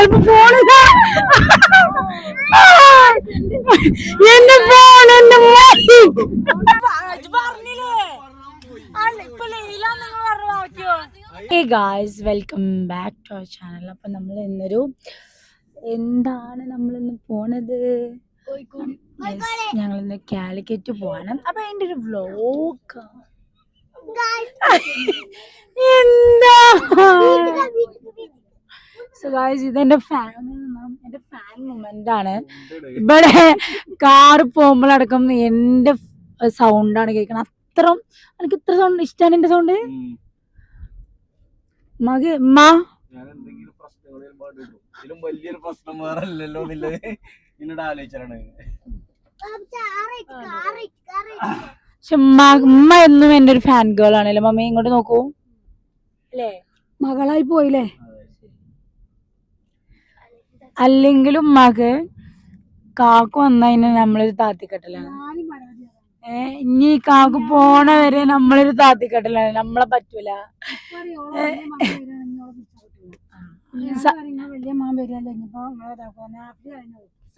ചിലപ്പോ എന്റെ ഫോൺ എന്റെ guys welcome back to our channel അപ്പൊ നമ്മൾ ഇന്നൊരു എന്താണ് നമ്മൾ ഇന്ന് പോണത്? ഞങ്ങൾ ഇന്ന് കാലിക്കറ്റ് പോവാണ്. അപ്പൊ അതിന്റെ ഒരു വ്ലോഗ് എന്താ? സോ ഗായ്സ് ഇതെന്റെ ഫാൻ എന്റെ ഫാൻ മൊമെന്റ് ആണ്. ഇവിടെ കാർ പോകുമ്പോഴടക്കം എന്റെ സൗണ്ടാണ് കേൾക്കണം അത്ര എനിക്ക് ഇത്ര സൗണ്ട് ഇഷ്ടമാണ് എന്റെ സൗണ്ട് മക വലിയൊരു പ്രശ്നം വേറെ എന്നോട് ആലോചിച്ചാണ് പക്ഷെ മ- ഉമ്മ എന്നും എന്റെ ഒരു ഫാൻ ഗേൾ ആണല്ലേ? മമ്മി ഇങ്ങോട്ട് നോക്കൂ. അല്ലേ? മകളായി പോയില്ലേ? അല്ലെങ്കിലും മകൻ കാക്കു വന്നതിന് നമ്മളൊരു താത്തിക്കെട്ടലാണ്. ഏ ഇനി ഈ കാക്കു പോണ വരെ നമ്മളൊരു താത്തിക്കെട്ടലാണ്. നമ്മളെ പറ്റൂല.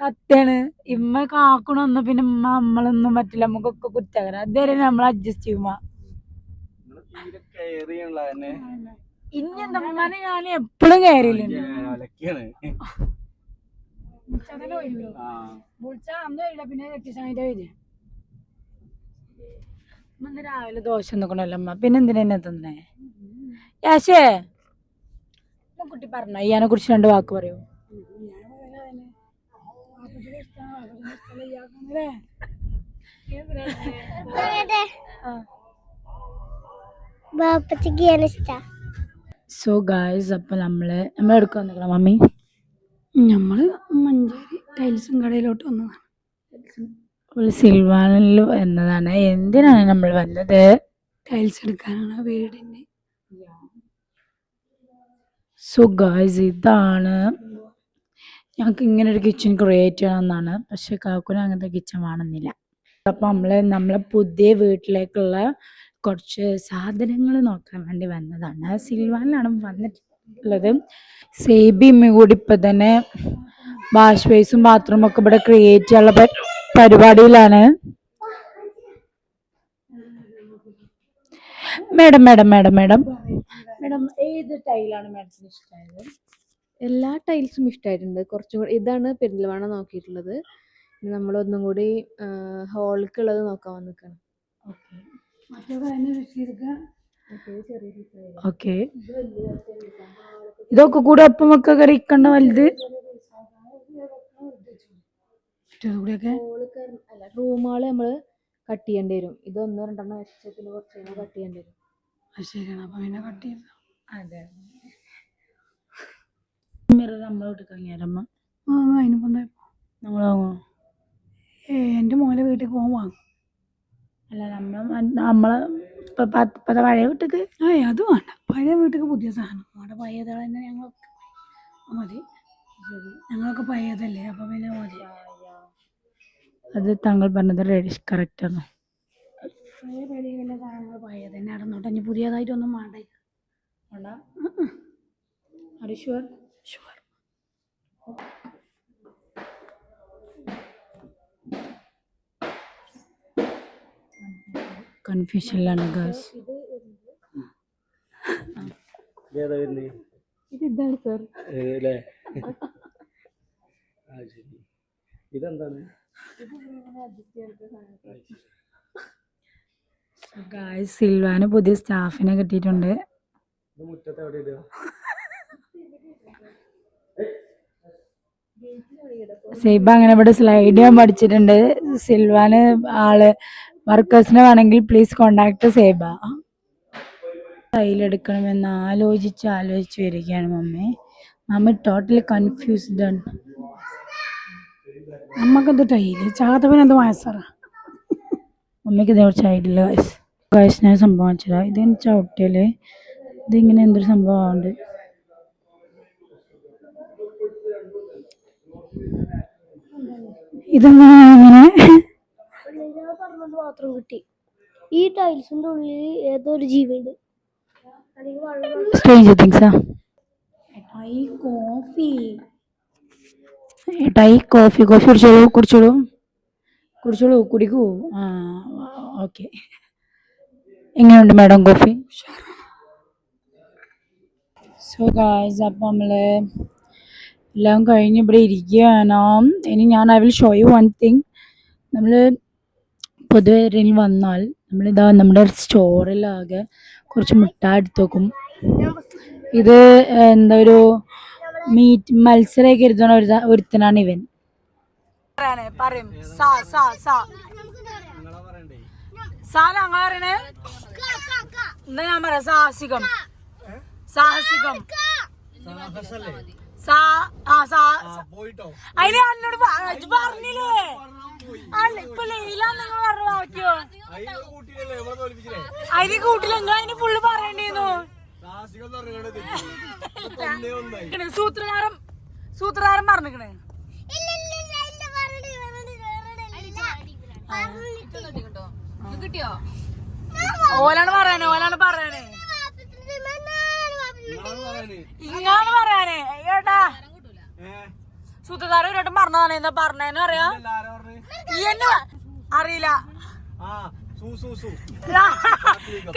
സത്യാണ്. ഇമ്മ കാക്കണൊന്ന് പിന്നെ ഉമ്മ നമ്മളൊന്നും പറ്റില്ല നമുക്കൊക്കെ കുറ്റകര. അതുവരെ നമ്മൾ അഡ്ജസ്റ്റ് ചെയ്യുമ്പോ ഇനി എന്താ ഞാൻ എപ്പോഴും എന്നെ പിന്നെ ഇന്ന് രാവിലെ ദോശ നിക്കണല്ലോ അമ്മ. പിന്നെ എന്തിനാ എന്നെ തന്നേ യാശേ ഉമ്മ കുട്ടി പറഞ്ഞ ഇയാനെ കുറിച്ച് രണ്ട് വാക്ക് പറയൂ. സോ ഗായ്സ് അപ്പൊ നമ്മൾ നമ്മളെടുക്കാൻ നിൽക്കണം മമ്മി? നമ്മൾ മഞ്ചേരി ടൈൽസും കടയിലോട്ട് വന്നതാണ്. സിൽവാനിൽ എന്നതാണ് എന്തിനാണ് നമ്മൾ വന്നത്? ടൈൽസ് എടുക്കാനാണ് വീടിന്റെ സോ ഗായ്സ് ഇതാണ്. ഞങ്ങൾക്ക് ഇങ്ങനെ ഒരു കിച്ചൺ ക്രിയേറ്റ് ചെയ്യണമെന്നാണ്. പക്ഷെ കാക്കുന അങ്ങനത്തെ കിച്ചൺ വേണമെന്നില്ല. അപ്പം നമ്മൾ നമ്മളെ പുതിയ വീട്ടിലേക്കുള്ള കുറച്ച് സാധനങ്ങൾ നോക്കാൻ വേണ്ടി വന്നതാണ്. സിൽവാനിലാണ് വന്നിട്ടുള്ളത് സേബിയും കൂടി ഇപ്പം തന്നെ വാഷ് ബേസും ബാത്റൂം ഒക്കെ ഇവിടെ ക്രിയേറ്റ് ചെയ്യാനുള്ള പരിപാടിയിലാണ്. Madam madam madam madam. Madam ഏത് ടൈലാണ് മേഡത്തിന് ഇഷ്ടമായത് എല്ലാ ടൈൽസും ഇഷ്ടമായിട്ടുണ്ട് കുറച്ചും കൂടി ഇതാണ് പെരിന്തൽമണ്ണ നോക്കിയിട്ടുള്ളത്. ഇനി നമ്മളൊന്നും കൂടി ഹോൾക്കുള്ളത് നോക്കാൻ വന്നിക്കാണ്. ഓക്കെ. ഇതൊക്കെ കൂടെ ഒക്കെ കറിക്കണ്ട വലുത്? നമ്മൾ റൂമുകൾ നമ്മൾ കട്ട് ചെയ്യേണ്ടി വരും. ഇത് ഒന്നോ രണ്ടെണ്ണം വെച്ചതിന് കുറച്ച് കഴിഞ്ഞാൽ കട്ട് ചെയ്യേണ്ടി വരും. ശരിയാണ്. അപ്പൊ പിന്നെ കട്ട് ചെയ്ത് അതെ മിറർ നമ്മൾ അതിനിപ്പോ ഏ എന്റെ മോനെ വീട്ടിൽ പോകാൻ വാങ്ങും. അല്ല നമ്മൾ നമ്മളെ ഇപ്പൊ പഴയ വീട്ടിക്ക്? ഏയ് അത് വേണ്ട. പഴയ വീട്ടിക്ക് പുതിയ സാധനം. നമ്മുടെ പഴയതാ തന്നെ ഞങ്ങളൊക്കെ മതി. ഞങ്ങളൊക്കെ പഴയതല്ലേ അപ്പൊ പിന്നെ മതി. അത് താങ്കൾ പറഞ്ഞത് റെഡിഷ് കറക്റ്റ് ആണ്. പഴയ പഴയ സാധനങ്ങൾ പഴയത് തന്നെ നടന്നോട്ടെ ഇനി പുതിയതായിട്ടൊന്നും വേണ്ട. ഷുവർ ഷുവർ കൺഫ്യൂഷനിലാണ് ഇത് ഇതാണ് സർ ഇതെന്താണ്? ഗായ്സ് സിൽവാന് പുതിയ സ്റ്റാഫിനെ കിട്ടിയിട്ടുണ്ട്. സൈബ അങ്ങനെ ഇവിടെ സ്ലൈഡ് ചെയ്യാൻ പഠിച്ചിട്ടുണ്ട്. സിൽവാന് ആൾ വർക്കേഴ്സിനെ വേണമെങ്കിൽ പ്ലീസ് കോണ്ടാക്ട് സേബ. കയ്യിലെടുക്കണമെന്ന് ആലോചിച്ച് ആലോചിച്ച് വരികയാണ് മമ്മി. മമ്മി ടോട്ടലി കൺഫ്യൂസ്ഡ് ആണ്. നമ്മക്കെന്ത് ടൈൽ ചാത്തപ്പനെന്ത് വയസ്സാറാ മമ്മിക്ക് ഇതിനെക്കുറിച്ച് ഐഡിയ ഗൈസ് ഗൈസ് ഞാൻ സംഭവം വെച്ചതാ ഇതിന് ചവിട്ടിയാൽ ഇതിങ്ങനെ എന്തൊരു സംഭവമുണ്ട് ഇതെങ്ങനെ ഇങ്ങനെ പറഞ്ഞത് മാത്രം കിട്ടി. ഈ ടൈൽസിന്റെ ഉള്ളിൽ ഏതോ ഒരു ജീവിയുണ്ട് സ്ട്രേഞ്ചർ തിങ്സാ ഈ കോഫി. ഏട്ടായി കോഫി കോഫി കുടിച്ചോളൂ കുടിച്ചോളൂ. കുടിച്ചോളൂ കുടിക്കൂ. ആ ഓക്കെ. എങ്ങനെയുണ്ട് മാഡം കോഫി? സോ ഗായ്സ് അപ്പം നമ്മൾ എല്ലാം കഴിഞ്ഞ് ഇവിടെ ഇരിക്കുകയാണ്. ഇനി ഞാൻ I will show you one thing നമ്മൾ പൊതുവെ ആരെങ്കിലും വന്നാൽ നമ്മളിതാ നമ്മുടെ സ്റ്റോറിലാകെ കുറച്ച് മുട്ട എടുത്ത് വെക്കും. ഇത് എന്താ ഒരു മീറ്റ് മത്സരമൊക്കെ ഇരുത്തണ ഒരു ഒരുത്തനാണ് ഇവൻ. പറയും. സാ സാ സാ. ഞങ്ങൾ പറയണേ? എന്താ ഞാൻ പറയാം സാഹസികം. സാഹസികം. അതിന് എന്നോട് പറഞ്ഞില്ലേ? അല്ല ഇപ്പൊ ലൈല നിങ്ങൾ പറഞ്ഞു നോക്കിയോ അതിന് കൂട്ടില്ല നിങ്ങൾ അതിന് ഫുള്ള് പറയണ്ടേന്നു സൂത്രധാരം സൂത്രധാരം പറഞ്ഞിക്കണേ. ഓലാണ് പറയാനേ ഓലാണ് പറയാന് ഇങ്ങാണ് പറയാനേ. ഏട്ടാ ഏഹ് സൂത്രധാരം ഒരു വട്ടം പറഞ്ഞതാണ് എന്താ പറഞ്ഞേന്ന് അറിയാ ഈ എന്നെ അറിയില്ല.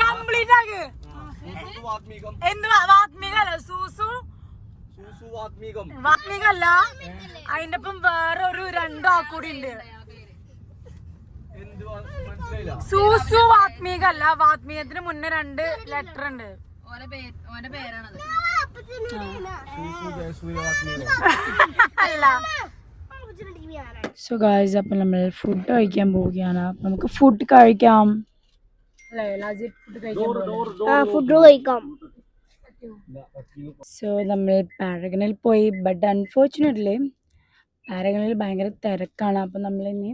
കംപ്ലീറ്റ് ആക്ക്. എന്ത് വാത്മീകല്ല സൂസു വാത്മീകല്ല. അതിന്റെ ഒപ്പം വേറെ ഒരു രണ്ടു ആക്കൂടി ഉണ്ട് സൂസു വാത്മീകല്ല. വാത്മീകത്തിന് മുന്നേ രണ്ട് ലെറ്റർ ഉണ്ട്. അല്ല. സോ ഗായ്സ് അപ്പം നമ്മൾ ഫുഡ് കഴിക്കാൻ പോവുകയാണ്. അപ്പം നമുക്ക് ഫുഡ് കഴിക്കാം. ഫുഡ് കഴിക്കാം. സോ നമ്മൾ പാരഗണിൽ പോയി ബട്ട് അൺഫോർച്ചുനേറ്റ്ലി പാരഗണിൽ ഭയങ്കര തിരക്കാണ്. അപ്പം ഇനി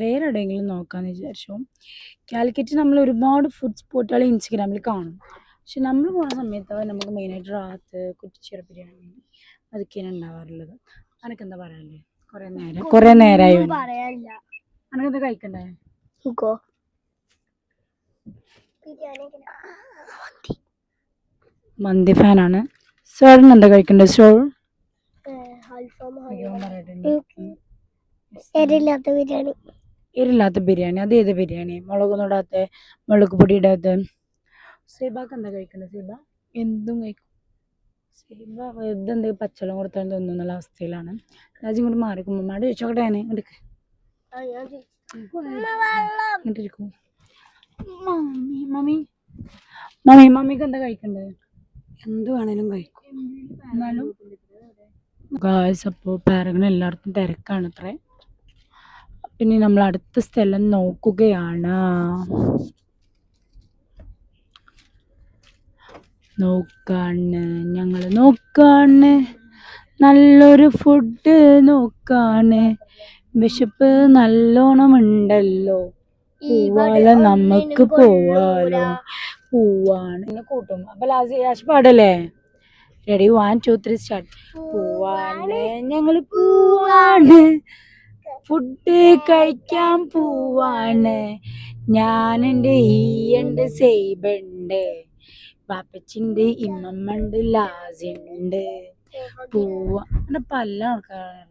വേറെ എവിടെയെങ്കിലും നോക്കാമെന്ന് വിചാരിച്ചു. കാലിക്കറ്റ് നമ്മൾ ഒരുപാട് ഫുഡ് സ്പോട്ടുകൾ ഇൻസ്റ്റഗ്രാമിൽ കാണും. പക്ഷെ നമ്മൾ പോകുന്ന സമയത്ത് നമുക്ക് മെയിനായിട്ട് റാത്ത് കുറ്റിച്ചിറ ബിരിയാണി അതൊക്കെയാണ് ഉണ്ടാവാറുള്ളത്. അനക്ക് എന്താ പറയാല്ലേ കുറേ നേരം. കുറേ നേരമായി പറയാനില്ല. അനക്കെന്താ കഴിക്കണ്ടേ? സുഖോ മന്തി. ഫാനാണ്. സോറിന് എന്താ കഴിക്കണ്ടേ? സോൾ അൽഫാം എരില്ലാത്ത ബിരിയാണി. എരില്ലാത്ത ബിരിയാണി. അത് ഏത് ബിരിയാണി? മുളകൊന്നും ഇടാത്ത മുളക് പൊടി ഇടാത്ത സീബാക്ക് എന്താ കഴിക്കണ്ടേ? സീബ? എന്തും കഴിക്കും. സീബ വെറുതെ എന്തെങ്കിലും പച്ചവെള്ളം കൊടുത്താൽ തോന്നുന്നുള്ള അവസ്ഥയിലാണ്. രാജ്യം ഇങ്ങോട്ട് മാറിക്കും. ഉമ്മമാട് ചോദിച്ചോക്കട്ടെ ഞാൻ എടുക്ക് ഇങ്ങോട്ട് മമ്മി മമ്മി. മമ്മി മമ്മിക്ക് എന്താ കഴിക്കണ്ടേ? എന്ത് വേണേലും കഴിക്കും. എന്നാലും ഗായ്സ് അപ്പോൾ പാരഗൺ എല്ലായിടത്തും തിരക്കാണ് അത്രേ പിന്നെ നമ്മൾ അടുത്ത സ്ഥലം നോക്കുകയാണ്. നോക്കാണ് ഞങ്ങൾ നോക്കാണ്. നല്ലൊരു ഫുഡ് നോക്കാണ്. വിശപ്പ് നല്ലോണം ഉണ്ടല്ലോ പോവാലോ നമുക്ക് പോവാലോ. പോവാണ്. എന്നെ കൂട്ടും. അപ്പൊ ലാസ്റ്റ് ലാസ്റ്റ് പാടല്ലേ? Ready one two three start പോവാണ് ഞങ്ങൾ പോവാണ്. ഫുഡ് കഴിക്കാൻ പോവാണ്. ഞാനുണ്ട് ഈയുണ്ട് സേബുണ്ട് പാപ്പച്ചിണ്ട് ഇമ്മമ്മണ്ട് ലാസിണ്ട് പൂവ അങ്ങനെ പല ആൾക്കാരാണ്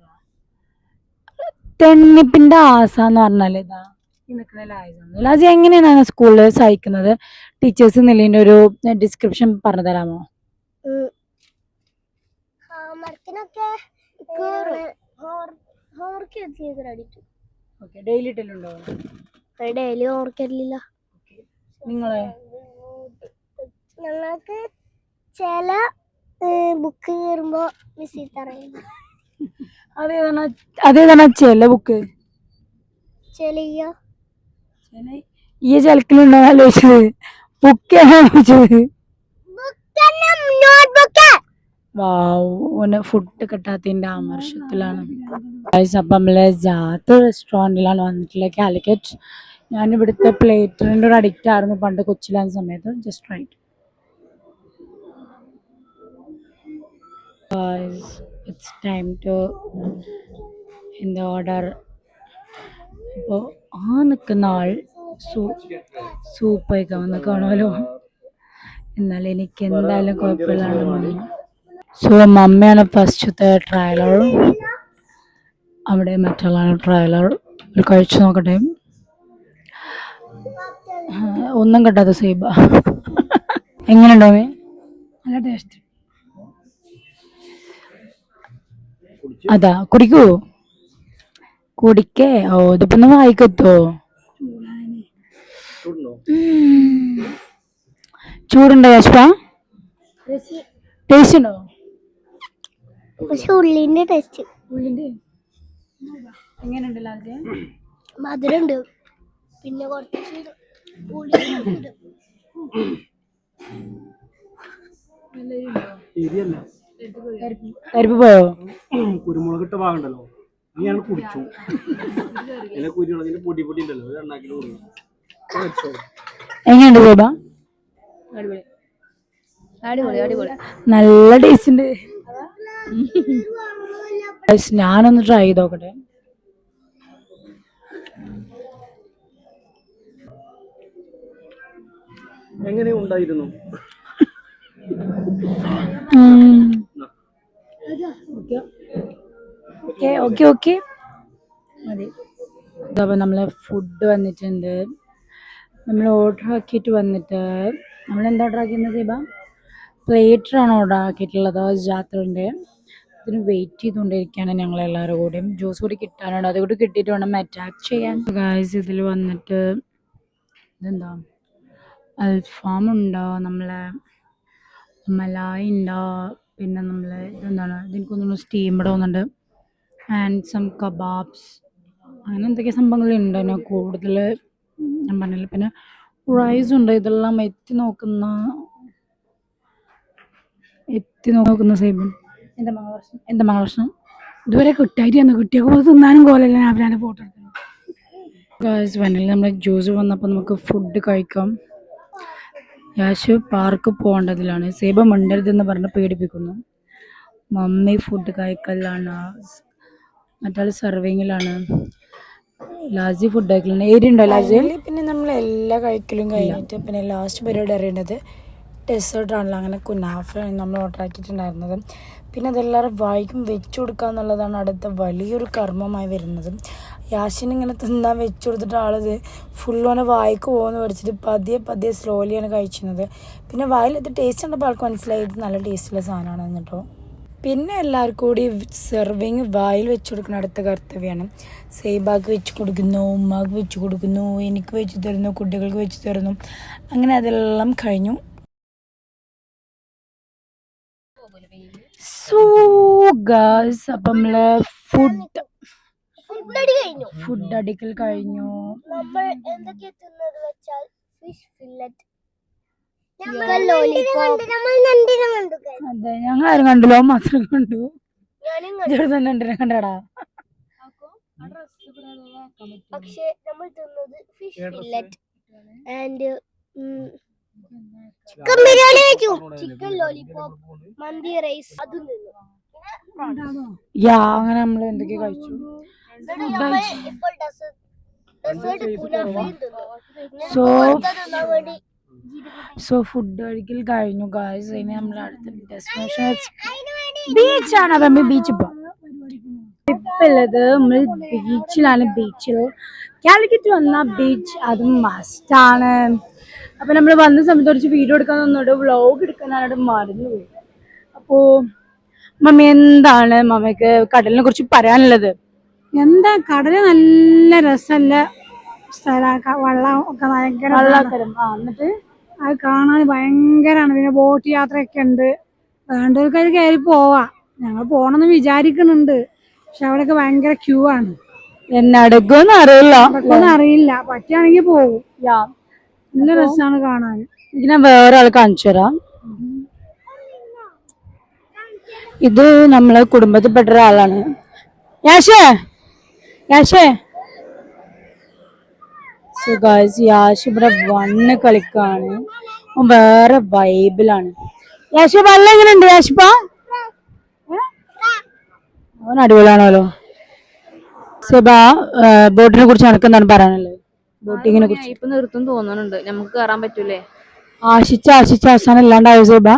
തെണ്ണിപ്പിന്റെ ആസ എന്ന് പറഞ്ഞാൽ ഇതാ നിൽക്കുന്ന ലാജാണ് ലാജ് എങ്ങനെയാണ് സ്കൂളിൽ സഹിക്കുന്നത്? ടീച്ചേഴ്സ് നിലയുടെ ഒരു ഡിസ്ക്രിപ്ഷൻ പറഞ്ഞു തരാമോ? ഡെയിലി ഇട്ടലുണ്ടോ ഡെയിലി ഹോംവർക്ക് ഇല്ല നിങ്ങളെ? ഞങ്ങൾക്ക് ചില ബുക്ക് കയറുമ്പോ മിസ് അറിയില്ല അതേതാണ് അതേതാണ് ചില ബുക്ക് ചെലിയ ഈ ചലക്കിലുണ്ടോ ആലോചിച്ചത് ബുക്കാണ് ആലോചിച്ചത് നോട്ട്ബുക്ക് വാവ് ഫുഡ് കിട്ടാത്തതിന്റെ ആമർഷത്തിലാണ് അപ്പൊ നമ്മളെ ജാത്ത് റെസ്റ്റോറന്റിലാണ് വന്നിട്ടുള്ള കാലിക്കറ്റ് ഞാൻ ഇവിടുത്തെ പ്ലേറ്ററിന്റെ ഒരു അഡിക്റ്റ് ആയിരുന്നു പണ്ട് കൊച്ചിലാകുന്ന സമയത്ത്. Just right it's to in the order. അപ്പോൾ ആ നിൽക്കുന്ന ആൾ സൂ സൂപ്പ് കഴിക്കാൻ വന്ന് കാണുമല്ലോ. എന്നാൽ എനിക്ക് എന്തായാലും കുഴപ്പമില്ലാണ്ട് വന്നു സോ മമ്മിയാണ് ഫസ്റ്റത്തെ ട്രയലർ. അവിടെ മറ്റുള്ള ട്രയലർ. കഴിച്ചു നോക്കട്ടെ. ഒന്നും കിട്ടാത്ത സീബ. എങ്ങനെയുണ്ടോ മേ നല്ല ടേസ്റ്റ് അതാ കുടിക്കൂ. കുടിക്കേ. ഓ ഇതിപ്പോ ഒന്ന് വായിക്കത്തോ? ചൂടുണ്ടോ? യശ്വ? ടേസ്റ്റ് ഉണ്ടോ പക്ഷെ ഉള്ളിന്റെ ടേസ്റ്റ്. ഉള്ളിന്റെ? എങ്ങനെയുണ്ട് മധുരമുണ്ട്. പിന്നെ കുറച്ച് പുളിയുണ്ട്. ശരിയല്ല പരിപ്പ് പോയോ? കുരുമുളക് ഇട്ട ഭാഗമുണ്ടല്ലോ. നീ ഞാൻ കുടിച്ചു. പിന്നെ കുരുമുളകിന്റെ പൊടി പൊടി ഉണ്ടല്ലോ അത് എണ്ണാക്കിട്ട് കുടിച്ചു എങ്ങനെയുണ്ട് അടിപൊളി നല്ല ടേസ്റ്റ് ഉണ്ട്. ഞാനൊന്ന് ട്രൈ ചെയ്ത് നോക്കട്ടെ. എങ്ങനെ ഉണ്ടായിരുന്നു? ഓക്കെ ഓക്കെ മതി. അപ്പോൾ നമ്മളെ ഫുഡ് വന്നിട്ടുണ്ട്. നമ്മൾ ഓർഡർ ആക്കിയിട്ട് വന്നിട്ട് നമ്മൾ എന്താ ഓർഡർ ആക്കിയിരുന്നത് സീബ? പ്ലേറ്ററാണ് ഓർഡർ ആക്കിയിട്ടുള്ളത്. ജാത്രന്റെ അതിന് വെയിറ്റ് ചെയ്തുകൊണ്ടിരിക്കുകയാണ് ഞങ്ങൾ എല്ലാവരും കൂടെയും ജ്യൂസ് കൂടി കിട്ടാനുണ്ട്. അതുകൂടി കിട്ടിയിട്ട് വേണം അറ്റാക്ക് ചെയ്യാൻ. ഗായ്സ് ഇതിൽ വന്നിട്ട് ഇതെന്താ? അൽഫാം ഉണ്ടോ? നമ്മളെ മലായി ഉണ്ടോ പിന്നെ നമ്മളെ ഇതെന്താണ് ഇതെനിക്കൊന്നും സ്റ്റീംഡ് തോന്നുന്നുണ്ട്. ആൻഡ് സം കബാബ്സ് അങ്ങനെ എന്തൊക്കെ സംഭവങ്ങളുണ്ട് പിന്നെ കൂടുതൽ ഞാൻ പറഞ്ഞില്ല. പിന്നെ റൈസ് ഉണ്ട് ഇതെല്ലാം എത്തി നോക്കുന്ന എത്തി നോക്കുന്ന സൈബൻ എന്താ മംഗളവർഷം എന്താ മംഗളവർഷം ഇതുവരെ കിട്ടായിട്ട് തന്നെ കിട്ടിയൊക്കെ തിന്നാനും കോലല്ല ഞാൻ അവരാണ് ഫോട്ടോ എടുക്കുന്നത് ഗായ്സ് വന്നില്ല നമ്മൾ ജ്യൂസ് വന്നപ്പോൾ നമുക്ക് ഫുഡ് കഴിക്കാം. യാശു പാർക്ക് പോകേണ്ടതിലാണ്. സേബ മിണ്ടരുതെന്ന് പറഞ്ഞ് പേടിപ്പിക്കുന്നു. മമ്മി ഫുഡ് കഴിക്കലാണ്. മറ്റാൾ സർവിങ്ങിലാണ് ലാജി ഫുഡ് കഴിക്കലാണ്. ഏരിയുണ്ടോ ലാജി? പിന്നെ നമ്മൾ എല്ലാ കഴിക്കലും കഴിഞ്ഞിട്ട് പിന്നെ ലാസ്റ്റ് പരിപാടി അറിയേണ്ടത് ഡെസേർട്ട് ആണല്ലോ അങ്ങനെ കുനാഫയാണ് നമ്മൾ ഓർഡർ ആക്കിയിട്ടുണ്ടായിരുന്നത്. പിന്നെ അതെല്ലാവരും വായിക്കും വെച്ചു കൊടുക്കുക എന്നുള്ളതാണ് അടുത്ത വലിയൊരു കർമ്മമായി വരുന്നത്. യാശിന് ഇങ്ങനെ തിന്നാൻ വെച്ചു കൊടുത്തിട്ട് ആളത് ഫുള്ളോനെ വായിക്ക് പോകുമെന്ന് പഠിച്ചിട്ട് പതിയെ പതിയെ സ്ലോലിയാണ് കഴിച്ചിരുന്നത്. പിന്നെ വായിലത്തെ ടേസ്റ്റ് കണ്ടപ്പോൾ ആൾക്ക് മനസ്സിലായി ഇത് നല്ല ടേസ്റ്റുള്ള സാധനമാണ് കേട്ടോ പിന്നെ എല്ലാവർക്കും കൂടി സെർവിങ് വായിൽ വെച്ച് കൊടുക്കുന്ന അടുത്ത കർത്തവ്യമാണ് സേബാക്ക് വെച്ച് കൊടുക്കുന്നു ഉമ്മാക്ക് വെച്ച് കൊടുക്കുന്നു എനിക്ക് വെച്ച് തരുന്നു കുട്ടികൾക്ക് വെച്ച് തരുന്നു. അങ്ങനെ അതെല്ലാം കഴിഞ്ഞു. സോ ഗേൾസ് അപ്പം നമ്മൾ ഫുഡ് ഫുഡ് അടി കഴിഞ്ഞു. ഫുഡ് അടിക്കൽ കഴിഞ്ഞു. നമ്മൾ എന്തൊക്കെയാ തിന്നത് വെച്ചാൽ ഫിഷ് ഫില്ലറ്റ് അതെ ഞങ്ങൾ ആരും കണ്ടല്ലോ മാത്രം കണ്ടു? ഞാനും ഇവിടെ തന്നെ രണ്ടിനെ കണ്ടടാ. പക്ഷെ നമ്മൾ തിന്നത് fish fillet and chicken biryani കഴിച്ചു ചിക്കൻ ലോലിപോപ്പ് മന്തി റൈസ് അതും യാ അങ്ങനെ നമ്മൾ എന്തൊക്കെ കഴിച്ചു. സോ സോ ഫുഡ് ഒരിക്കൽ കഴിഞ്ഞു ഗായ്സ് ഇനി നമ്മൾ അടുത്ത ഡെസ്റ്റിനേഷൻ ബീച്ചാണ് അപ്പം ബീച്ചിൽ പോകാം ഇപ്പം. ഉള്ളത് നമ്മൾ ബീച്ചിലാണ് ബീച്ചിൽ കാലിക്കറ്റ് വന്ന ബീച്ച് അതും മസ്റ്റാണ് അപ്പം നമ്മൾ വന്ന സമയത്ത് കുറച്ച് വീഡിയോ എടുക്കാൻ തന്നോട് വ്ളോഗ് എടുക്കാനായിട്ട് മറന്നുപോയി അപ്പോ മമ്മി എന്താണ് മമ്മിക്ക് കടലിനെ കുറിച്ച് പറയാനുള്ളത്? എന്താ? കടൽ നല്ല രസമല്ല വെള്ളം ഒക്കെ ഭയങ്കര വെള്ളാക്കരം. ആ എന്നിട്ട്? അത് കാണാൻ ഭയങ്കരമാണ്. പിന്നെ ബോട്ട് യാത്രയൊക്കെ ഉണ്ട്. വേണ്ടവർക്ക് അത് കയറി പോവാം. ഞങ്ങൾ പോകണമെന്ന് വിചാരിക്കുന്നുണ്ട്. പക്ഷെ അവിടെയൊക്കെ ഭയങ്കര ക്യൂ ആണ്. എന്നടക്കുമെന്ന് അറിയില്ല. അറിയില്ല. പറ്റുകയാണെങ്കിൽ പോകും നല്ല രസമാണ് കാണാൻ. ഇത് ഞാൻ വേറെ ആൾ കാണിച്ചു തരാം. ഇത് നമ്മളെ കുടുംബത്തിൽപ്പെട്ട ഒരാളാണ്. യാഷേ യാഷേ. So guys, യാഷ് ഇവിടെ വണ്ണ് കളിക്കാണ്. വേറെ വൈബിലാണ്. യാഷ വെള്ളം എങ്ങനെയുണ്ട് യാഷിപ്പ അവൻ അടിപൊളിയാണല്ലോ. സെബ ബോട്ടിനെ കുറിച്ച് നടക്കുന്നതാണ് പറയാനുള്ളത്? ബോട്ടിങ്ങിനെ കുറിച്ച്. ഇപ്പൊ നിർത്തും തോന്നുന്നുണ്ട്. നമുക്ക് കയറാൻ പറ്റൂലേ? ആശിച്ച ആശിച്ച അവസാനം ഇല്ലാണ്ടായോ സേബ?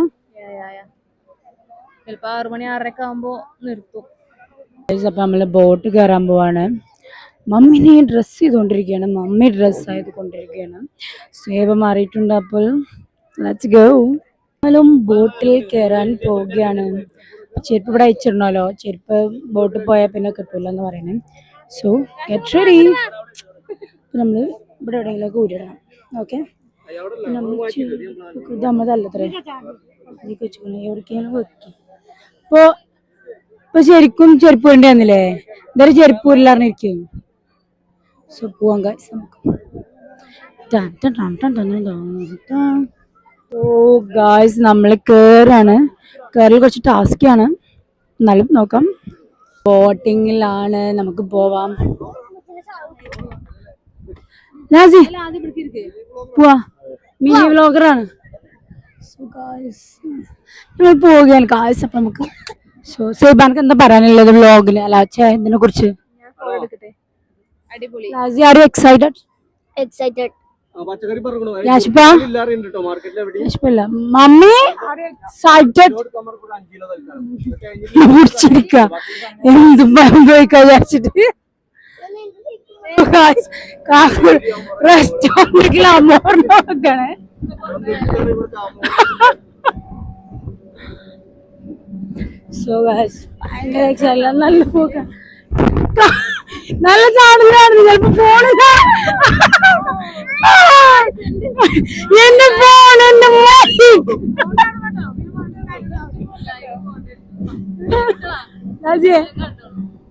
ചിലപ്പോ ആറു മണി ആറരയൊക്കെ ആകുമ്പോ നിർത്തും. അപ്പൊ നമ്മൾ ബോട്ട് കയറാൻ പോവാണ്. മമ്മിനെ ഡ്രസ്സ് ചെയ്തുകൊണ്ടിരിക്കുകയാണ് മമ്മി ഡ്രസ്സ് ആയത് കൊണ്ടിരിക്കുകയാണ് സേവ മാറിയിട്ടുണ്ട് അപ്പോൾ ലെറ്റ്സ് ഗോ നമ്മളും ബോട്ടിൽ കയറാൻ പോവുകയാണ്. ചെരുപ്പ് ഇവിടെ അയച്ചിടണമല്ലോ. ചെരുപ്പ് ബോട്ടിൽ പോയാൽ പിന്നെ കിട്ടൂല എന്ന് പറയുന്നത് സോ ഗെറ്റ് റെഡി നമ്മൾ ഇവിടെ എവിടെയെങ്കിലുമൊക്കെ ഊരിടണം ഓക്കെ നമ്മൾ നമ്മതല്ലത്രേ ഇതിലേക്ക് വെച്ചിരിക്കണം എവിടേക്കെങ്കിലും വെക്കി. ശരിക്കും ചെരുപ്പ് വേണ്ടി വന്നില്ലേ? എന്തായാലും ചെരുപ്പ് സോ പോവാൻ നമുക്ക്. ടാൻ. ഓ ഗായ്സ് നമ്മൾ കേറാണ്. കേറൽ കുറച്ച് ടാസ്ക്കാണ് എന്നാലും നോക്കാം. ബോട്ടിങ്ങിലാണ് നമുക്ക് പോവാം. ലാസി പോവാ. മിനി വ്ലോഗറാണ്. നമ്മൾ പോവുകയാണ് കാശ് അപ്പൊ നമുക്ക് സോ സേബാനക്ക് എന്താ പറയാനുള്ളത് വ്ലോഗിൽ അല്ല ഇതിനെ കുറിച്ച്. എക്സൈറ്റഡ് എക്സൈറ്റഡ് മമ്മി എന്തും വിചാരിച്ചിട്ട്. റെസ്റ്റോറന്റിൽ അമോർന്ന് നോക്കണേ. സോ ഗായ്സ് ഭയങ്കര excited. നല്ല പോക്ക. നല്ല ചാടലാണ് ചിലപ്പോ ഫോണില്ല എന്റെ ഫോൺ എന്റെ രാജേ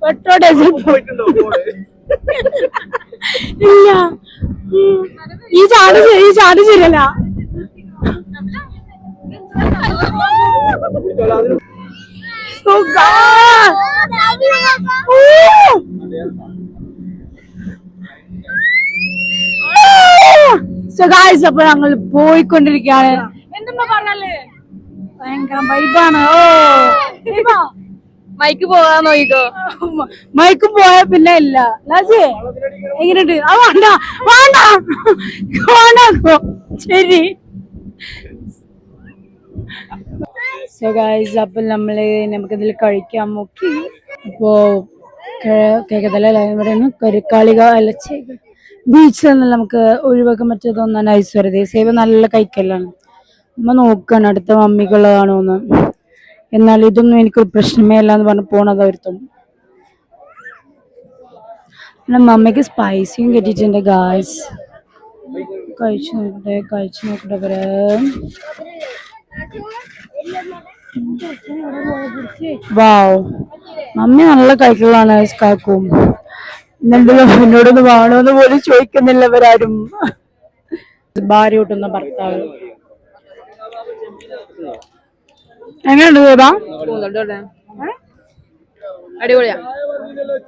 പെട്ടോടെ പോയിട്ടുണ്ടോ? ഇല്ല. ഈ ചാട് ഈ ചാട് ശരിയല്ല കുടിച്ചോളാം, അതിന് സോ ഗായ്സ് അപ്പൊ ഞങ്ങൾ പോയിക്കൊണ്ടിരിക്കുകയാണ്. എന്തെന്നാ പറഞ്ഞാൽ? ഭയങ്കര വൈബാണ് ഓ. മൈക്ക് പോകാൻ നോക്കിക്കോ. മൈക്ക് പോയ പിന്നെ ഇല്ല. ലാജി എങ്ങനെയുണ്ട്? ആ വേണ്ട വേണ്ട. വേണ്ടോ ശരി. സോ ഗൈസ് അപ്പൊ നമ്മൾ നമുക്ക് ഇതിൽ കഴിക്കാൻ നോക്കി. അപ്പോ കേക്കതല്ല പറയുന്നു കരുക്കാളിക അല്ല ബീച്ചിൽ നിന്ന് നമുക്ക് ഒഴിവാക്കാൻ പറ്റാത്ത ഐശ്വര്യത സേവ നല്ല കൈക്കല്ലാണ്. നമ്മ നോക്കാണ് അടുത്ത മമ്മികളാണോന്ന് എന്നാൽ ഇതൊന്നും എനിക്കൊരു പ്രശ്നമേ അല്ല എന്ന് പറഞ്ഞ് പോണത് പിന്നെ മമ്മിക്ക് സ്പൈസിയും കിട്ടിയിട്ടുണ്ട് ഗായ്സ് കഴിച്ചു നോക്കട്ടെ കഴിച്ചു നോക്കട്ടെ അവർ. വാവ് മമ്മി നല്ല കഴിക്കലാണ് കാക്കും. എന്നെന്തല്ലോ എന്നോടൊന്ന് വേണോന്ന് പോലും ചോദിക്കുന്നില്ല അവരാരും. ഭാര്യ കൂട്ടുന്ന ഭർത്താവ്. എങ്ങനെയുണ്ട് ചേതാ അടിപൊളിയാ.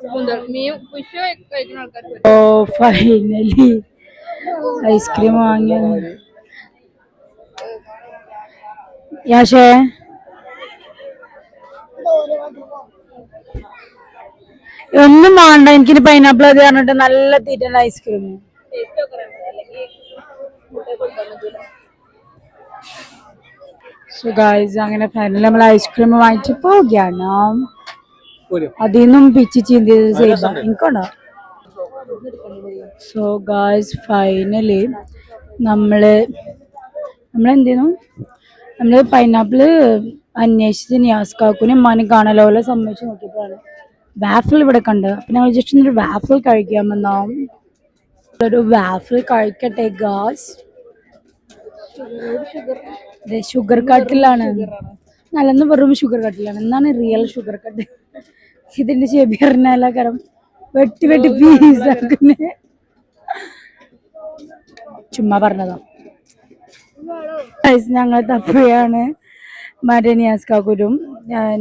പൂന്തോട്ട മീൻ ഫിഷ് കഴിക്കുന്ന ആൾക്കാർക്ക് ഓ ഫൈനലി ഐസ്ക്രീം വാങ്ങിയാണ്. യാഷേ? ഒന്നും വേണ്ട. എനിക്ക് പൈനാപ്പിൾ അത് പറഞ്ഞിട്ട് നല്ല തീറ്റ ഐസ്ക്രീം സോ ഗായ്സ് അങ്ങനെ ഫൈനലി നമ്മൾ ഐസ്ക്രീം വാങ്ങിച്ച് പോവുകയാണ്. അതിൽ നിന്നും പിച്ച് ചീന്തിയത് എനിക്കുണ്ടോ? സോ ഗായ്സ് ഫൈനലി നമ്മൾ നമ്മളെന്ത് ചെയ്യുന്നു നമ്മൾ പൈനാപ്പിൾ അന്വേഷിച്ച് നിയാസ് കാക്കുനും ഉമ്മാനും കാണാലോ പോലെ സമ്മതിച്ച് നോക്കിയപ്പോഴാണ്. വാഫിൾ ഇവിടെ കണ്ട്. അപ്പൊ ഞങ്ങൾ ജസ്റ്റ് ഒരു വാഫിൾ കഴിക്കാമെന്നോ ഒരു വാഫിൾ കഴിക്കട്ടെ ഗാസ് ഷുഗർ കട്ടിലാണ് നല്ലെന്ന് വെറും ഷുഗർ കട്ടിലാണ് എന്നാണ് റിയൽ ഷുഗർ കട്ട് ഇതിന്റെ ചെബി അറിഞ്ഞാല കരം വെട്ടി വെട്ടി പീസ് ആക്കുന്നേ. ചുമ്മാ പറഞ്ഞതാ. ഞങ്ങൾ തപ്പുകയാണ് മറ്റേ നിയാസ് കാക്കൂരും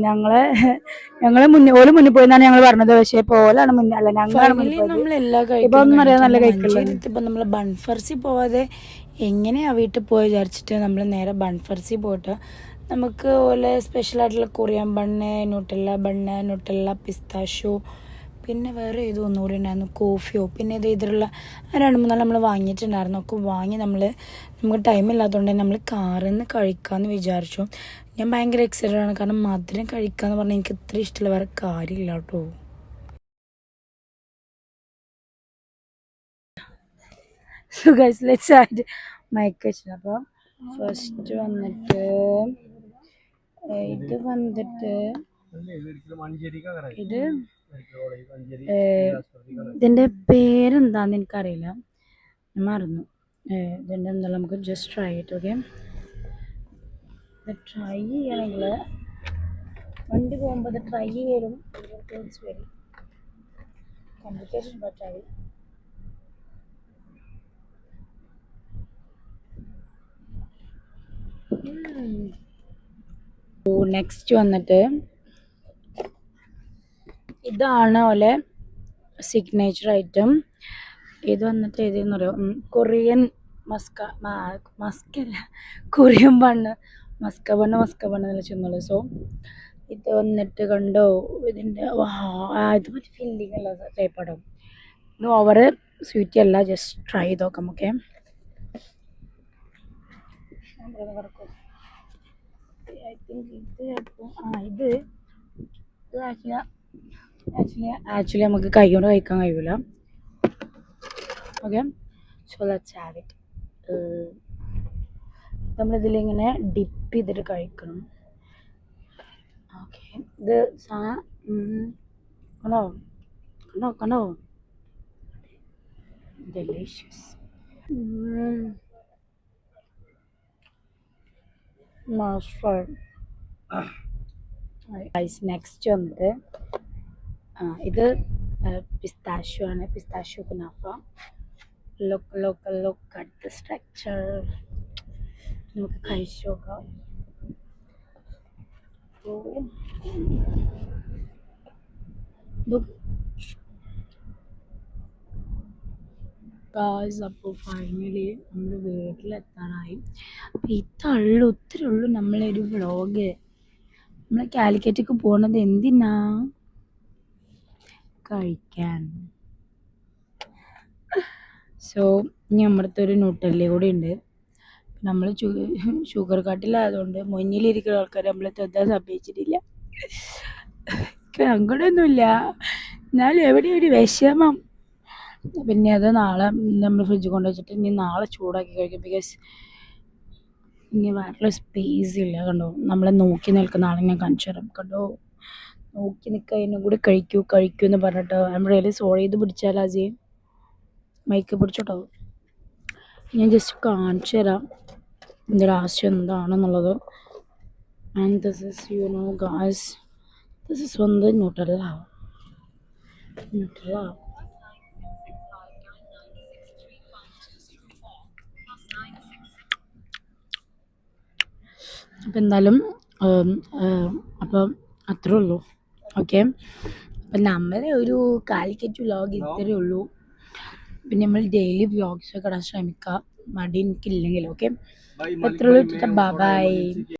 ഞങ്ങളെ ഞങ്ങളെ മുന്നേ ഓൽ മുന്നിൽ പോയെന്നാണ് ഞങ്ങൾ പറഞ്ഞത്. പക്ഷേ പോലാണ് മുന്നേ അല്ല ഞങ്ങളാണ് ഇപ്പൊ ഒന്നും അറിയാൻ നല്ല കഴിക്കലാണ് ഇപ്പൊ നമ്മൾ ബൺഫർസി പോവാതെ എങ്ങനെയാ വീട്ടിൽ പോയി വിചാരിച്ചിട്ട് നമ്മൾ നേരെ ബൺഫർസി പോയിട്ട്? നമുക്ക് പോലെ സ്പെഷ്യൽ ആയിട്ടുള്ള Korean bun Nutella bun Nutella pistachio പിന്നെ വേറെ ഏതോ ഒന്നുകൂടി ഉണ്ടായിരുന്നു കോഫിയോ പിന്നെ ഇത് ഇതിലുള്ള രണ്ട് മൂന്നാൾ നമ്മൾ വാങ്ങിയിട്ടുണ്ടായിരുന്നു. ഒക്കെ വാങ്ങി നമ്മൾ നമുക്ക് ടൈം ഇല്ലാത്തതുകൊണ്ട് നമ്മൾ കാറിൽ നിന്ന് കഴിക്കാമെന്ന് വിചാരിച്ചു. ഞാൻ ഭയങ്കര എക്സൈറ്റഡ് ആണ്. കാരണം മധുരം കഴിക്കാന്ന് പറഞ്ഞാൽ എനിക്ക് ഇത്ര ഇഷ്ടമുള്ള വേറെ കാര്യമില്ല കേട്ടോ. So guys let's add mic വെച്ചു അപ്പോൾ ഫസ്റ്റ് വന്നിട്ട് ഇത് വന്നിട്ട് ഇത് ഇതിന്റെ പേരെന്താന്ന് എനിക്കറിയില്ല. ഞാൻ മറന്നു. ഇതിന്റെ എന്താ നമുക്ക് ജസ്റ്റ് ട്രൈ ചെയ്തിട്ട് ഓക്കെ ട്രൈ ചെയ്യണമെങ്കിൽ വണ്ടി പോകുമ്പോൾ ഇത് ട്രൈ ചെയ്യലും ഇറ്റ്സ് കോംപ്ലിക്കേഷൻ ബട്ട് നെക്സ്റ്റ് വന്നിട്ട് ഇതാണ് ഓലെ സിഗ്നേച്ചർ ഐറ്റം ഇത് വന്നിട്ട് ഏതെന്ന് പറയുക Korean maska മസ്കല്ല. Korean bun. Maska bun maska bun എന്നുള്ള ചെന്നുള്ളൂ സോ ഇത് വന്നിട്ട് കണ്ടോ? ഇതിന്റെ ഇത് മറ്റേ ഫില്ലിങ് ഉള്ള ടൈപ്പ് ആട്ടോ ഇത് ഓവർ സ്വീറ്റ് അല്ല ജസ്റ്റ് ട്രൈ ചെയ്ത് നോക്കാം ഓക്കെ ഐ തിങ്ക് ഇത് ആ ഇത് ഇത് ആക്ച്വലി ആക്ച്വലി ആക്ച്വലി നമുക്ക് കൈ കൊണ്ട് കഴിക്കാൻ കഴിയൂല. Okay so let's have it നമ്മളിതിലിങ്ങനെ dip ചെയ്തിട്ട് കഴിക്കണം. ഓക്കെ ഇത് സാ കണ്ടോ? കണ്ടോ? കണ്ടോ? ഡെലീഷ്യസ് ഐസ് നെക്സ്റ്റ് വന്നിട്ട് ആ ഇത് പിസ്താഷ്യോ ആണ്. Pistachio kunafa look look look at the structure നമുക്ക് കഴിച്ചു നോക്കാം. ഓ. ഗായ്സ് അപ്പോൾ ഫൈനലി നമ്മൾ വീട്ടിലെത്താനായി. അപ്പോൾ ഇത്രയുള്ളൂ ഒത്തിരി ഉള്ളൂ നമ്മളെ ഒരു വ്ളോഗ് നമ്മൾ കാലിക്കറ്റക്ക് പോണത് എന്തിനാ? കഴിക്കാൻ. സോ ഇനി നമ്മുടെ ഒരു നൂട്ടല്ലേ കൂടെ ഉണ്ട്. നമ്മൾ ഷുഗർ കട്ടിലായതുകൊണ്ട് മുന്നിലിരിക്കുന്ന ആൾക്കാർ നമ്മളെ തെറ്റാൻ സംഭവിച്ചിട്ടില്ല അങ്ങോട്ടൊന്നുമില്ല. എന്നാലും എവിടെയൊരു വിഷമം. പിന്നെ അത് നാളെ നമ്മൾ ഫ്രിഡ്ജ് കൊണ്ട് വെച്ചിട്ട് ഇനി നാളെ ചൂടാക്കി കഴിക്കും. ബിക്കോസ് ഇനി വേറെ സ്പേസ് ഇല്ല കണ്ടോ? നമ്മളെ നോക്കി നിൽക്കുന്ന ആളെ ഞാൻ കാണിച്ചു തരാം. കണ്ടോ? നോക്കി നിൽക്കുക എന്നും കൂടി കഴിക്കൂ കഴിക്കൂ എന്ന് പറഞ്ഞിട്ട്. കയ്യിൽ റിയലി സോറി ഇത് പിടിച്ചാൽ അജയ് മൈക്ക് പിടിച്ചോട്ടോ? ഞാൻ ജസ്റ്റ് കാണിച്ചു തരാം. ഇതിന്റെ ആശയം എന്താണെന്നുള്ളത്. And this is you know guys this is വന്ന് ന്യൂട്രലാവും ന്യൂട്ടല്ല അപ്പം എന്തായാലും അപ്പം അത്രേ ഉള്ളൂ. ഓക്കെ? അപ്പം നമ്മളെ ഒരു കാലിക്കറ്റ് വ്ലോഗ് ഇത്രയേ ഉള്ളൂ. പിന്നെ നമ്മൾ ഡെയിലി വ്ലോഗ്സ് ഒക്കെ ഇടാൻ ശ്രമിക്കുക മടി എനിക്കില്ലെങ്കിൽ ഓക്കെ? അത്രേ ഉള്ളൂ. ബൈ